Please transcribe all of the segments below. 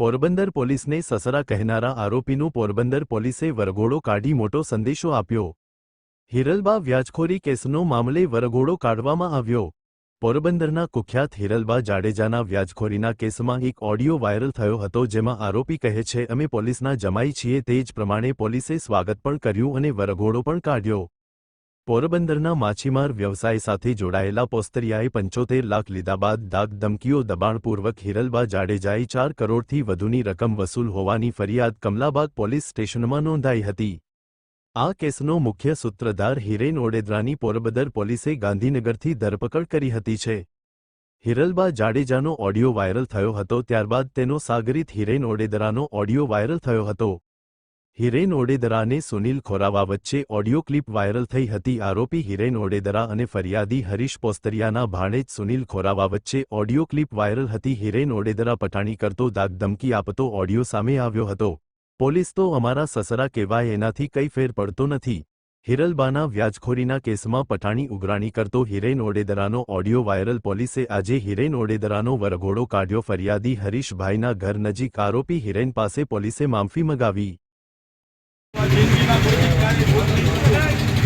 પોરબંદર પોલીસને સસરા કહેનારા આરોપીનું પોરબંદર પોલીસે વરઘોડો કાઢી મોટો સંદેશો આપ્યો. હિરલબા વ્યાજખોરી કેસનો મામલે વરઘોડો કાઢવામાં આવ્યો. પોરબંદરના કુખ્યાત હિરલબા જાડેજાના વ્યાજખોરીના કેસમાં એક ઓડિયો વાયરલ થયો હતો જેમાં આરોપી કહે છે, અમે પોલીસના જમાઈ છીએ, તે જ પ્રમાણે પોલીસે સ્વાગત પણ કર્યું અને વરઘોડો પણ કાઢ્યો. પોરબંદરના માછીમાર વ્યવસાય સાથે જોડાયેલા પોસ્તરિયાએ પંચોતેર લાખ લીધા બાદ દાગ ધમકીઓ દબાણપૂર્વક હિરલબા જાડેજાએ ચાર કરોડથી વધુની રકમ વસૂલ હોવાની ફરિયાદ કમલાબાગ પોલીસ સ્ટેશનમાં નોંધાઈ હતી. આ કેસનો મુખ્ય સૂત્રધાર હિરેન ઓડેદરાની પોરબંદર પોલીસે ગાંધીનગરથી ધરપકડ કરી હતી છે. હિરલબા જાડેજાનો ઓડિયો વાયરલ થયો હતો, ત્યારબાદ તેનો સાગરીત હિરેન ઓડેદરાનો ઓડિયો વાયરલ થયો હતો. હિરેન ઓડેદરાને સુનિલ ખોરાવા વચ્ચે ઓડિયો ક્લિપ વાયરલ થઈ હતી. આરોપી હિરેન ઓડેદરા અને ફરિયાદી હરીશ પોસ્તરિયાના ભાણેજ સુનિલ ખોરાવા વચ્ચે ઓડિયો ક્લિપ વાયરલ હતી. હિરેન ઓડેદરા પટાણી કરતો દાગધમકી આપતો ઓડિયો સામે આવ્યો હતો. પોલીસ તો અમારા સસરા કહેવાય, એનાથી કંઈ ફેર પડતો નથી. હિરલબાના વ્યાજખોરીના કેસમાં પઠાણી ઉઘરાણી કરતો હિરેન ઓડેદરાનો ઓડિયો વાયરલ. પોલીસે આજે હિરેન ઓડેદરાનો વરઘોડો કાઢ્યો. ફરિયાદી હરીશભાઈના ઘર નજીક આરોપી હિરેન પાસે પોલીસે માફી મગાવી જિંદગીમાં કોઈ દી ક્યારેય ભૂલ નહીં કરું.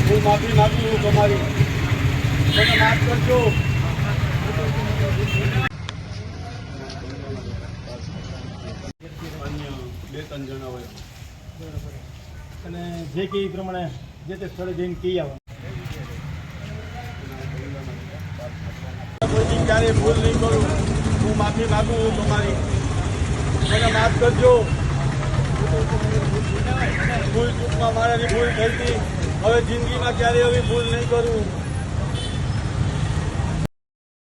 હું માફી માંગુ છું તમારી. મને માફ કરજો બે ત્રણ જણા હોય અને જે કે પ્રમાણે જે તે સ્થળે જઈને કહી આવે કોઈ દી ક્યારેય ભૂલ નહીં કરું હું માફી માગું તમારી મને માફ કરજો. ભૂલ ચૂકમાં મારાથી ભૂલ થઈ હતી હવે જિંદગીમાં ક્યારેય એવી ભૂલ નહીં કરું.